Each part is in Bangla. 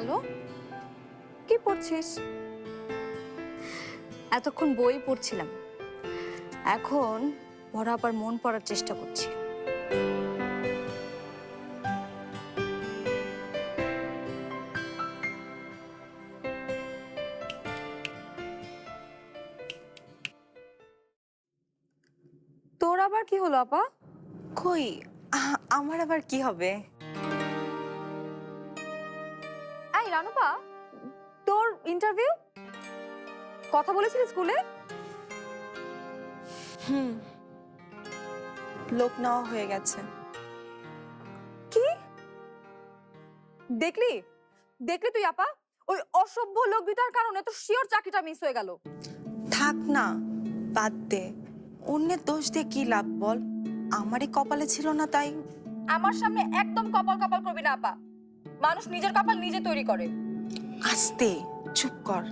আলো কি পড়ছিস? এতক্ষণ বই পড়ছিলাম। এখন বড় আবার মন পড়ার চেষ্টা করছি। তোর আবার কি হলো, আপা? কই আমার আবার কি হবে? রানুপা তোর ইন্টারভিউ কথা বলেছিলি স্কুলে? হুম। লোক নেওয়া হয়ে গেছে। কি? দেখলি? দেখলি তুই আপা? ওই অসভ্য লোক দুটার কারণে তো শিওর চাকরিটা মিস হয়ে গেল। থাক না বাদ দে। অন্যের দোষ দিয়ে কি লাভ বল? আমারই কপালে ছিল না তাই। আমার সামনে একদম কপাল কপাল করবি না আপা। মানুষ নিজের কপাল নিজে তৈরি করে। আস্তে চুপ কর।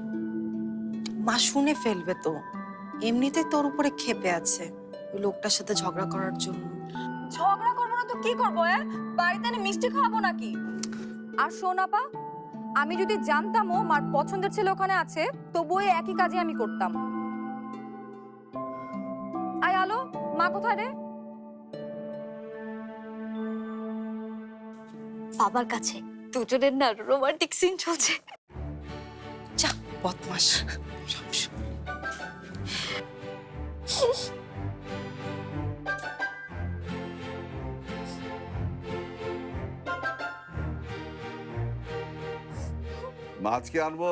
মা শুনে ফেলবে তো। এমনিতে তোর উপরে ক্ষেপে আছে ওই লোকটার সাথে ঝগড়া করার জন্য। ঝগড়া করব না তো কি করব হ্যাঁ বাড়িতে এনে মিষ্টি খাওয়াবো নাকি? আর শোন আপা আমি যদি জানতামও মার পছন্দের ছেলে ওখানে আছে তবুও এই একই কাজে আমি করতাম। আয় আলো মা কোথায় রে? বাবার কাছে। দুজনের না রোমান্টিক সিন চলছে। যা বদমাস। মাছ কি আনব?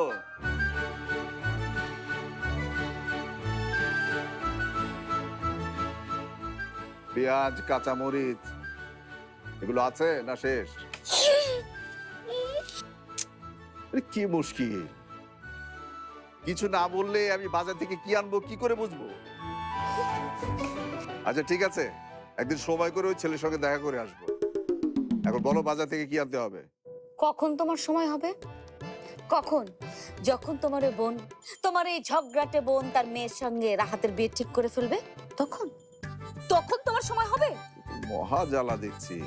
পেঁয়াজ কাঁচামরিচ এগুলো আছে না শেষ? কি মুশকিল? কিছু না বললে আমি বাজার থেকে কি আনব কি করে বুঝব? আচ্ছা ঠিক আছে। একদিন সময় করে ওই ছেলের সঙ্গে দেখা করে আসব। এখন বলো বাজার থেকে কি আনতে হবে? কখন তোমার সময় হবে? কখন? যখন তোমার ওই বোন তোমার এই ঝগড়াটে বোন তার মেয়ের সঙ্গে রাহাতের বিয়ে ঠিক করে ফেলবে? তখন? তখন তোমার সময় হবে? মহা জ্বালা দেখছি।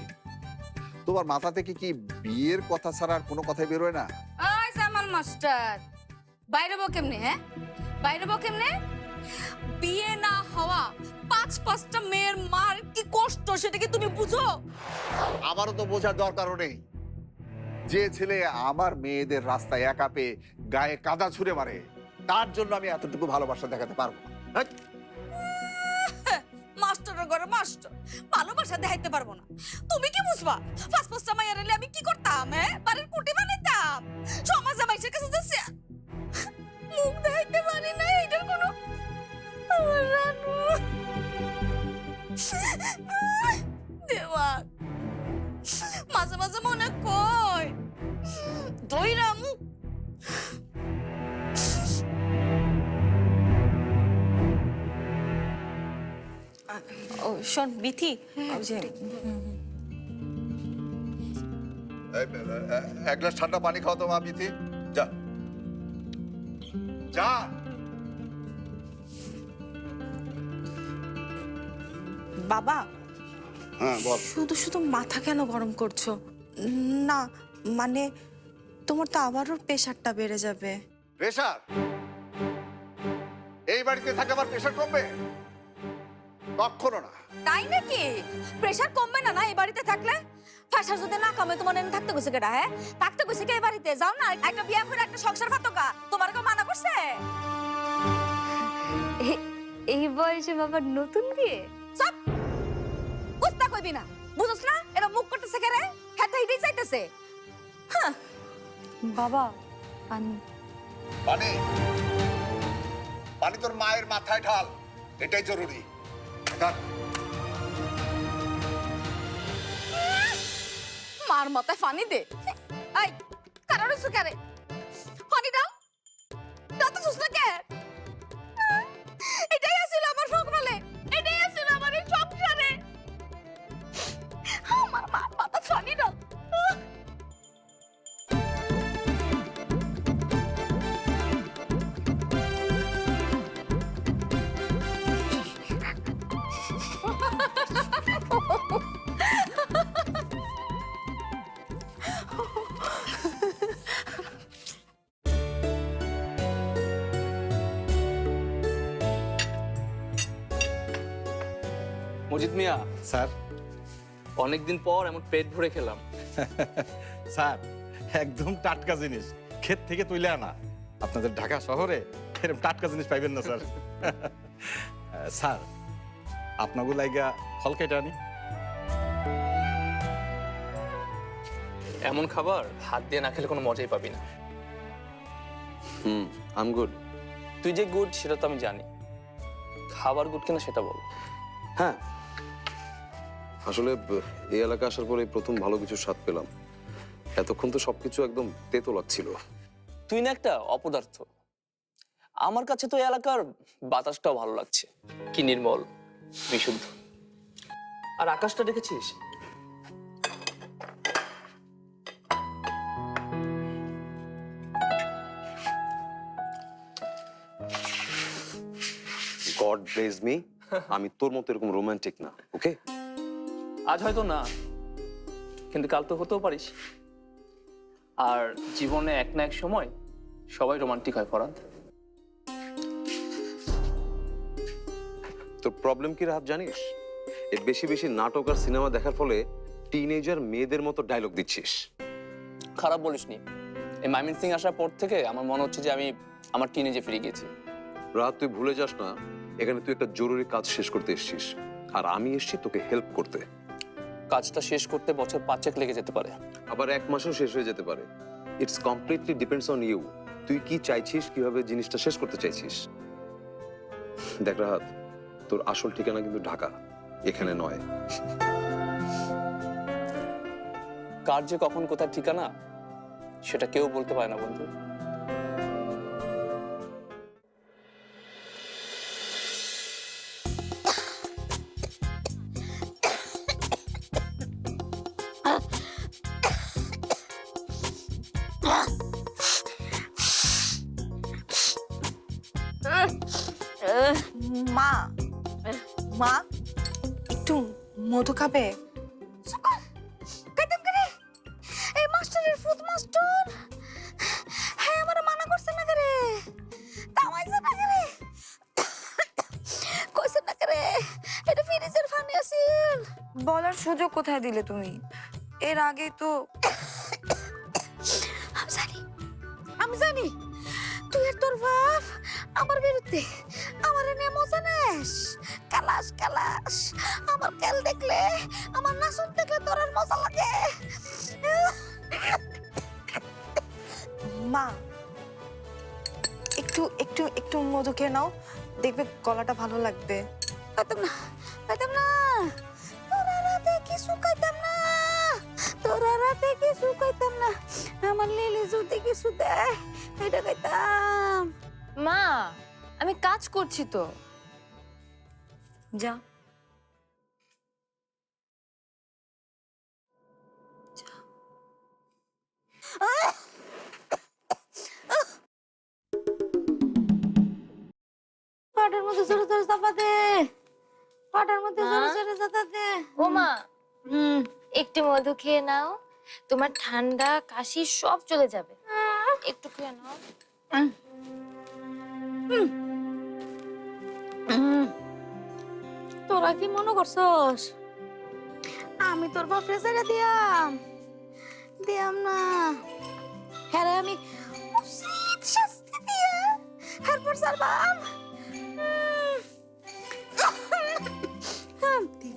তোমার মাথা থেকে কি বিয়ের কথা ছাড়া আর কোনো কথাই বেরোয় না? মাস্টার। বাইরে বো কেমনে হ্যাঁ? বাইরে বো কেমনে? বিয়ে না হওয়া পাঁচ পাঁচটা মেয়ের মার কি কষ্ট, সেটা কি তুমি বুঝো? আমারও তো বোঝার দরকারও নেই। যে ছেলে আমার মেয়েদের রাস্তায় একা পেয়ে গায়ে কাদা ছুঁড়ে মারে, তার জন্য আমি এতটুকু ভালোবাসা দেখাতে পারব না। হ্যাঁ? ঘরে মাস্টার ভালোবাসা দেখাইতে পারব না। তুমি কি বুঝবা? পাঁচ পাঁচটা মাইয়ার এলে আমি কি করতাম হ্যাঁ? বাড়ির কুটি বানাইতাম। সমাজ জামাইছের কাছে যাচ্ছে। মুখ দেখাইতে পারি না এটার কোনো আমার রানু। দেওয়া মাঝে মাঝে মনে কয় দইরা ও শোন বিথি। হ্যাঁ, ওই যে এক গ্লাস ঠান্ডা পানি খাও তো মা বিথি। যা। যা। বাবা হ্যাঁ বল। শুধু শুধু মাথা কেন গরম করছ? না মানে তোমার তো আবারও প্রেশারটা বেড়ে যাবে। প্রেশার? এই বাড়িতে থাকে আমার প্রেশার কমবে? কখনো না তাই নাকি? প্রেশার কমবে না না? এই বাড়িতে থাকলে? প্রেশার যদি না কমে তোমার এনে থাকতে গেছে কেডা হ্যাঁ? থাকতে গেছে কে এই বাড়িতে? যাও না একটা বিয়ে করে একটা সংসার ফাতকা। তোমার কেউ মানা করছে? এই বয়সে বাবার নতুন বিয়ে? সব বুঝতে কইবি না। বুঝছ না? এরা মুখ করতেছে কে রে? হেতে হিটেই চাইতেছে বাবা পানি। পানি? পানি তোর মায়ের মাথায় ঢাল। এটাই জরুরি। ঢাল। মার মাথায় ফানি দে। আই কারণ সুকারে ফানি দাও দাও তো সুস্না কে? মজিদ মিয়া স্যার। অনেকদিন পর এমন পেট ভরে খেলাম। স্যার একদম টাটকা জিনিস। ক্ষেত থেকে তুলে আনা। আপনাদের ঢাকা শহরে এরকম টাটকা জিনিস পাইবেন না স্যার। স্যার আপনাকে লাইগা ফল কেটে আনি। এমন খাবার হাত দিয়ে না খেলে কোনো মজাই পাবি না। Hmm um good. তুই যে গুড সেটা তো আমি জানি। খাবার গুড কিনা সেটা বল। হ্যাঁ আসলে এই এলাকা আসার পরে প্রথম ভালো কিছু স্বাদ পেলাম। এতক্ষণ তো সবকিছু একদম তেতো লাগছিল। তুই না একটা অপদার্থ। আমার কাছে তো এলাকার বাতাসটাও ভালো লাগছে। কি নির্মল বিশুদ্ধ। আর আকাশটা দেখেছিস? গড ব্লেজ মি আমি তোর মতো এরকম রোমান্টিক না ওকে আজ হয়তো না কিন্তু কাল তো হতেও পারিস। আর জীবনে এক না এক সময় সবাই রোমান্টিক হয় ফরাদ। তোর প্রবলেম কি রাহাত জানিস? এই বেশি বেশি নাটক আর সিনেমা দেখার ফলে টিনেজার মেয়েদের মতো ডায়লগ দিচ্ছিস। খারাপ বলিসনি। এই মাইমিন সিং আসার পর থেকে আমার মনে হচ্ছে যে আমি আমার টিনেজে ফিরে গেছি রাত তুই ভুলে যাস না এখানে তুই একটা জরুরি কাজ শেষ করতে এসেছিস। আর আমি এসেছি তোকে হেল্প করতে। কাজটা শেষ করতে বছর পাঁচেক লেগে যেতে পারে। আবার এক মাসেও শেষ হয়ে যেতে পারে। It's completely depends on you তুই কি চাইছিস? কীভাবে জিনিসটা শেষ করতে চাইছিস? দেখ রাহাত তোর আসল ঠিকানা কিন্তু ঢাকা। এখানে নয়। কার যে কখন কোথায় ঠিকানা সেটা কেউ বলতে পারে না বন্ধু। মা একটু মধু খাবে? কাইতাম করে এই মাস্টারের ফুট মাস্টার। হ্যাঁ আমার মানা করছে না করে তামাইছে না করে কইছে না করে এটা ফ্রিজের ফানি আছিল বলার সুযোগ কোথায় দিলে তুমি? এর আগে তো আমি জানি আমি জানি। তুই আর তোর বাপ আমার বিরুদ্ধে আমার নিয়ে মজা নেস। কালাস কালাস আমার কেল দেখলে আমার নাচন দেখলে তোর মজা লাগে। মা একটু একটু একটু মধু খেয়ে নাও। দেখবে গলাটা ভালো লাগবে। পাইতাম না পাইতাম না। তোরা রাতে কিছু খাইতাম না। তোরা রাতে কিছু খাইতাম না। আমার লিলি যদি কিছু দেয় এটা খাইতাম। মা আমি কাজ করছি তো। যা। পাটার মধ্যে জোরে জোরে চাপা দে পাটার মধ্যে জোরে জোরে চাপা দে ও মা। হুম। একটু মধু খেয়ে নাও। তোমার ঠান্ডা কাশি সব চলে যাবে। একটু খেয়ে নাও। হুম। তোরা কি মনে করছস? আমি তোর বাপরে ছেড়ে দিয়াম। দিয়াম না। হ্যাঁ রে, আমি উচিত শাস্তি দিয়া এরপর সারবাম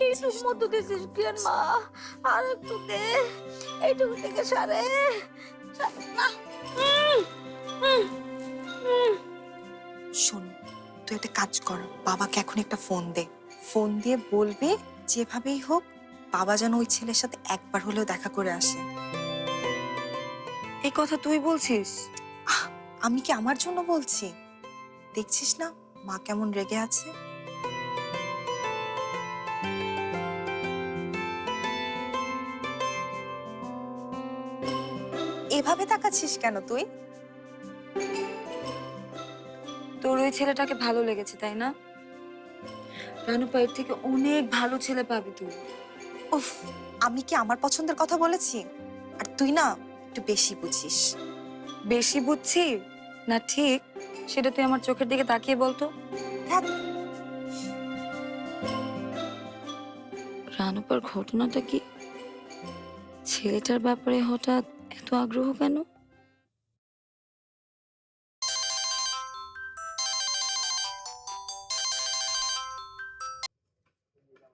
এইটুকু মতো দিছিস কেন মা। আর একটু দে এইটুকু থেকে সারে। শোন তুই একটা কাজ কর বাবাকে এখন একটা ফোন দে। ফোন দিয়ে বলবে যেভাবেই হোক বাবা যেন ওই ছেলের সাথে একবার হলেও দেখা করে আসে। এই কথা তুই বলছিস? আহ, আমি কি আমার জন্য বলছি? দেখছিস না মা কেমন রেগে আছে? এভাবে তাকাচ্ছিস কেন তুই? তোর ওই ছেলেটাকে ভালো লেগেছে তাই না? রানু পায়ের থেকে অনেক ভালো ছেলে পাবি তুই। উফ আমি কি আমার পছন্দের কথা বলেছি? আর তুই না একটু বেশি বুঝিস। বেশি বুঝছি? না ঠিক। সেটা তুই আমার চোখের দিকে তাকিয়ে বলতো ধ্যাৎ। রানুপার ঘটনাটা কি? ছেলেটার ব্যাপারে হঠাৎ এত আগ্রহ কেন?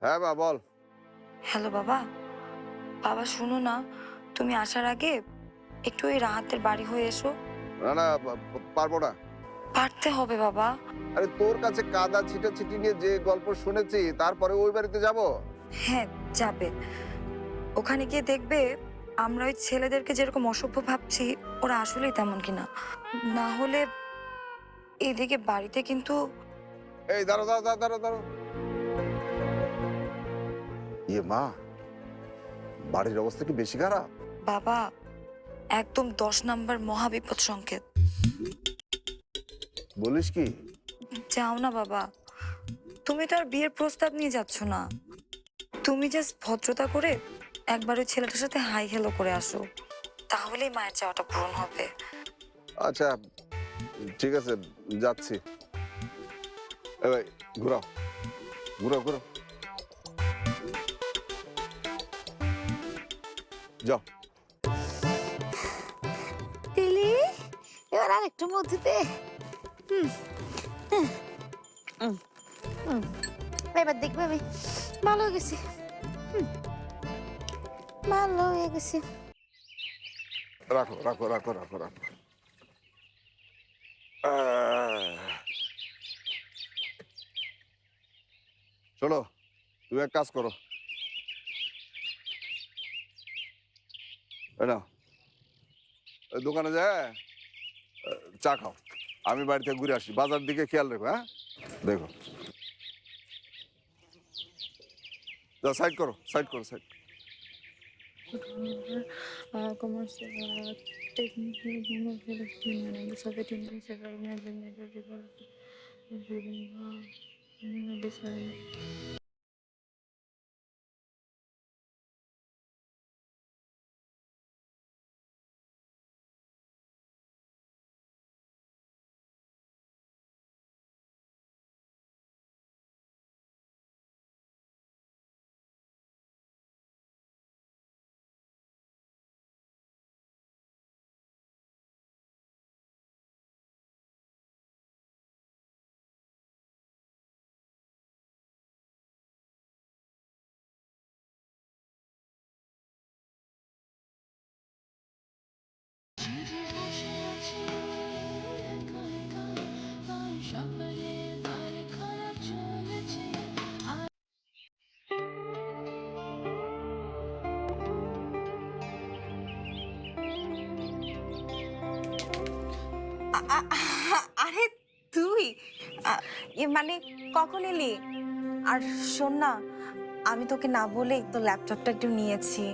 হ্যাঁ বা বল। হ্যালো বাবা। বাবা শুনো না। তুমি আসার আগে একটু ওই রাহাতের বাড়ি হয়ে এসো। না না পারব না। পারতে হবে বাবা। আরে তোর কাছে কাদা ছিটা ছিটি নিয়ে যে গল্প শুনেছি তারপরে ওই বাড়িতে যাব? হ্যাঁ যাবে। ওখানে গিয়ে দেখবে আমরা ওই ছেলেদেরকে যেরকম অসভ্য ভাবছি ওরা আসলেই তেমন কিনা। না হলে এদিকে বাড়িতে কিন্তু এই দাঁড়ো দাঁড়ো দাঁড়ো দাঁড়ো ইয়ে মা বাড়ির অবস্থা কি বেশি খারাপ? বাবা একদম দশ নাম্বার মহাবিপদ সংকেত। বলিস কি? যাও না বাবা তুমি তো আর বিয়ের প্রস্তাব নিয়ে যাচ্ছ না। তুমি জাস্ট ভদ্রতা করে একবার ওই ছেলেটার সাথে হাই হেলো করে আসো তাহলেই মায়ের চাওয়াটা পূরণ হবে। আচ্ছা ঠিক আছে যাচ্ছি। ঘুরাও ঘুরাও ঘুরাও। যাও। তিলি এবার আর একটু মধ্যে এবার দেখবে আমি। ভালো হয়ে গেছি। ভালো হয়ে গেছি। রাখো রাখো রাখো রাখো রাখো। শোনো তুমি এক কাজ করো। দোকানে যায় চা খাও। আমি বাড়ি থেকে ঘুরে আসি। বাজার দিকে খেয়াল রেখো হ্যাঁ? দেখো। যাও সাইড করো সাইড করো সাইড আ- আরে তুই এ মানে কখন এলি? আর শোন না, আমি তোকে না বলেই তো ল্যাপটপটা একটু নিয়েছি।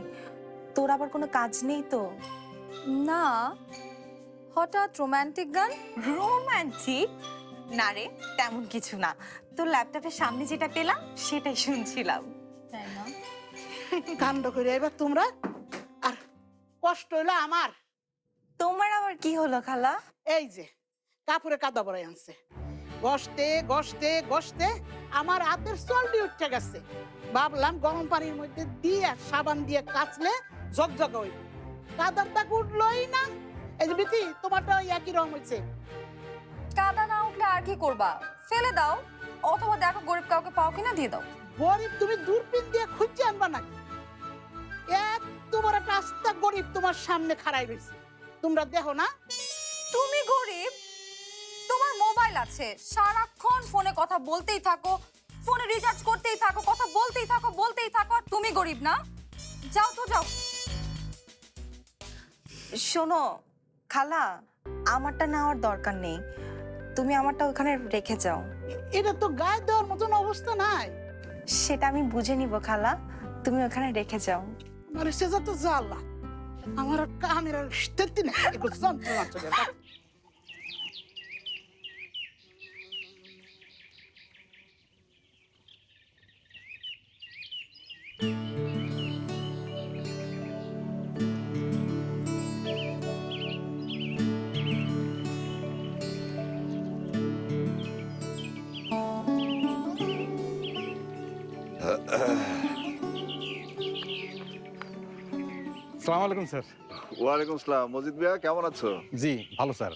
তোর আবার কোনো কাজ নেই তো? না হঠাৎ রোম্যান্টিক গান? রোম্যান্টিক না রে তেমন কিছু না। তোর ল্যাপটপের সামনে যেটা পেলাম সেটাই শুনছিলাম। তাই না? কাণ্ড করে এবার তোমরা আর কষ্ট হইল আমার। তোমার আবার কি হলো খালা? এই যে কাপড়ে কাদা পরে আনছে। গসতে গসতে গসতে আমার হাতের চলডি উঠে গেছে। ভাবলাম গরম পানির মধ্যে দিয়ে সাবান দিয়ে কাচলে ঝকঝক হইব। কাদার দাগ উঠলোই না। এই যে বিতি তোমারটা একই রকম হয়েছে। কাদা না উঠলে আর কি করবা? ফেলে দাও অথবা দেখো গরিব কাউকে পাও কিনা দিয়ে দাও। গরিব তুমি দূরবীন দিয়ে খুঁজে আনবা নাকি? এক তোমার একটা আস্তা গরিব তোমার সামনে খাড়াই রয়েছে। তোমরা দেখো না? তুমি গরিব তোমার মোবাইল আছে। সারাক্ষণ ফোনে কথা বলতেই থাকো ফোনে রিচার্জ করতেই থাকো কথা বলতেই থাকো বলতেই থাকো আর তুমি গরিব না? যাও তো যাও। শোনো খালা আমারটা নেওয়ার দরকার নেই। তুমি আমারটা ওখানে রেখে যাও। এটা তো গায়ে দেওয়ার মতন অবস্থা নাই। সেটা আমি বুঝে নিব খালা। তুমি ওখানে রেখে যাও। আমার সেজা তো জ্বালা আমার কামের তেত্তি না thank you সালাম আলাইকুম স্যার। ওয়ালাইকুম সালাম। মজিদ ভাইয়া কেমন আছো? জি ভালো স্যার।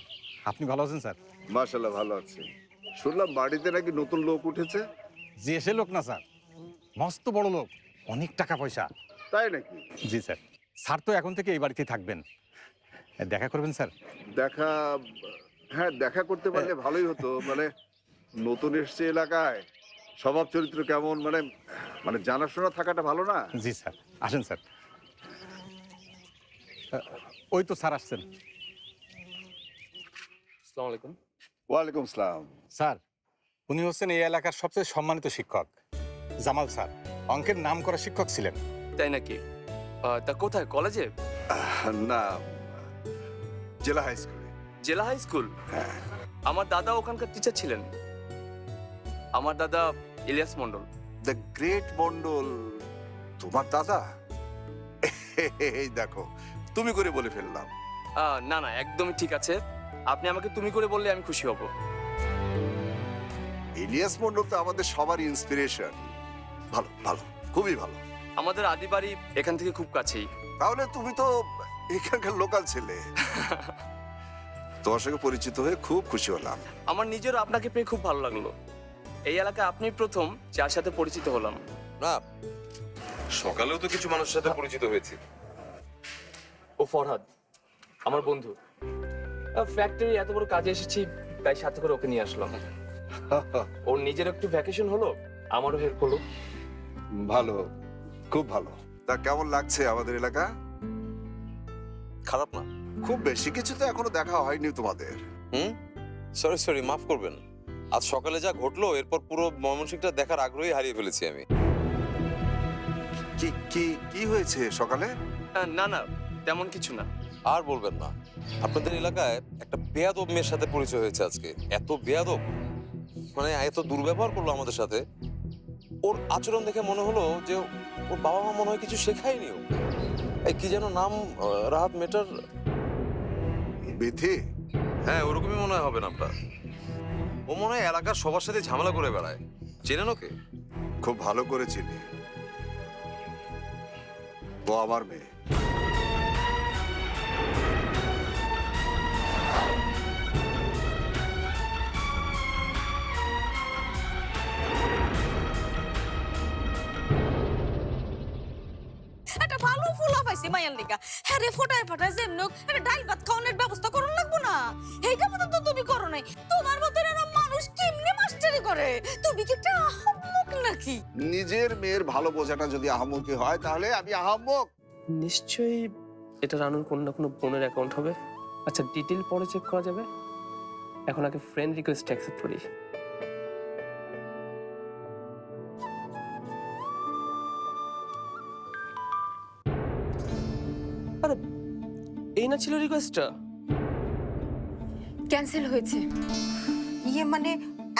আপনি ভালো আছেন স্যার? মার্শাল্লাহ ভালো আছি। শুনলাম বাড়িতে নাকি নতুন লোক উঠেছে? জি এসে লোক না স্যার। মস্ত বড় লোক অনেক টাকা পয়সা। তাই নাকি? জি স্যার। স্যার তো এখন থেকে এই বাড়িতেই থাকবেন। দেখা করবেন স্যার? দেখা হ্যাঁ দেখা করতে পারলে ভালোই হতো। মানে নতুন এসছে এলাকায়। স্বভাব চরিত্র কেমন? মানে মানে জানাশোনা থাকাটা ভালো না? জি স্যার। আসেন স্যার। ওই তো স্যার আসছেন। আসসালামু আলাইকুম। ওয়ালাইকুম সালাম। স্যার উনি হচ্ছেন এই এলাকার সবচেয়ে সম্মানিত শিক্ষক জামাল স্যার। অঙ্কের নাম করা শিক্ষক ছিলেন। তাই নাকি? তা কোথায় কলেজে? না জেলা হাই স্কুলে। জেলা হাই স্কুল? হ্যাঁ। আমার দাদা ওখানকার টিচার ছিলেন। আমার দাদা ইলিয়াস মন্ডল দ্য গ্রেট মন্ডল তোমার দাদা? এই দেখো তুমি করে বলে ফেললাম। আহ, না না একদমই ঠিক আছে। আপনি আমাকে তুমি করে বললে আমি খুশি হব। ইলিয়াস মন্ডল তো আমাদের সবারই ইন্সপিরেশন ভালো ভালো খুবই ভালো। আমাদের আদি বাড়ি এখান থেকে খুব কাছেই। তাহলে তুমি তো এখানকার লোকাল ছেলে। তোমার সঙ্গে পরিচিত হয়ে খুব খুশি হলাম। আমার নিজের আপনাকে পেয়ে খুব ভালো লাগল। এই এলাকায় আপনি প্রথম যার সাথে পরিচিত হলাম। না সকালেও তো কিছু মানুষের সাথে পরিচিত হয়েছি। ও ফরহাদ আমার বন্ধু। ফ্যাক্টরি এত বড় কাজে এসেছি তাই সাথে করে ওকে নিয়ে আসলাম। ওর নিজের একটু ভ্যাকেশন হলো আমারও হেল্প হলো। ভালো খুব ভালো। তা কেমন লাগছে আমাদের এলাকা? খারাপ না। খুব বেশি কিছু তো এখনও দেখা হয়নি তোমাদের। হুম? সরি সরি মাফ করবেন। আজ সকালে যা ঘটলো এরপর পুরো ময়মনসিংহটা দেখার আগ্রহই হারিয়ে ফেলেছি আমি। কি কি কি হয়েছে সকালে? না না তেমন কিছু না। আর বলবেন না। আপনাদের এলাকায় একটা বেয়াদব মেয়ের সাথে পরিচয় হয়েছে আজকে। এত বেয়াদব। মানে এত দুর্ব্যবহার করল আমাদের সাথে। ওর আচরণ দেখে মনে হলো যে ওর বাবা মা মনে হয় কিছু শেখায়নি ও এই কি যেন নাম রাহাত মেটার? বেথে হ্যাঁ ওরকমই মনে হয় হবে নামটা। ও মনে হয় এলাকার সবার সাথে ঝামেলা করে বেড়ায়। চেনেন ওকে? খুব ভালো করেছিলি। ও আমার মেয়ে। ফুলা পাইছি লিগা। হ্যাঁ রে ফোটায় ফোটায় যেমন একটা ডাল ভাত খাওয়ানোর ব্যবস্থা করুন লাগবো না। এইটা মতো তো তুমি করো নাই। তোমার মতো এরম মানুষ কেমনে মাস্টারি করে? তুমি কি একটা আহম্মক নাকি? নিজের মেয়ের ভালো বোঝাটা যদি আহম্মকি হয় তাহলে আমি আহম্মক। নিশ্চয়ই এটা রানুর কোনো না কোনো বোনের অ্যাকাউন্ট হবে। আচ্ছা ডিটেল পরে চেক করা যাবে? এখন আগে ফ্রেন্ড রিকোয়েস্ট অ্যাকসেপ্ট করি। এই না ছিল রিকোয়েস্টটা ক্যান্সেল হয়েছে। ইয়ে মানে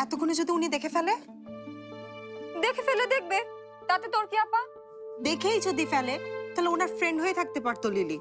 এতক্ষণে যদি উনি দেখে ফেলে? দেখে ফেলে দেখবে। তাতে তোর কি আপা? দেখেই যদি ফেলে তাহলে ওনার ফ্রেন্ড হয়ে থাকতে পারতো লিলি।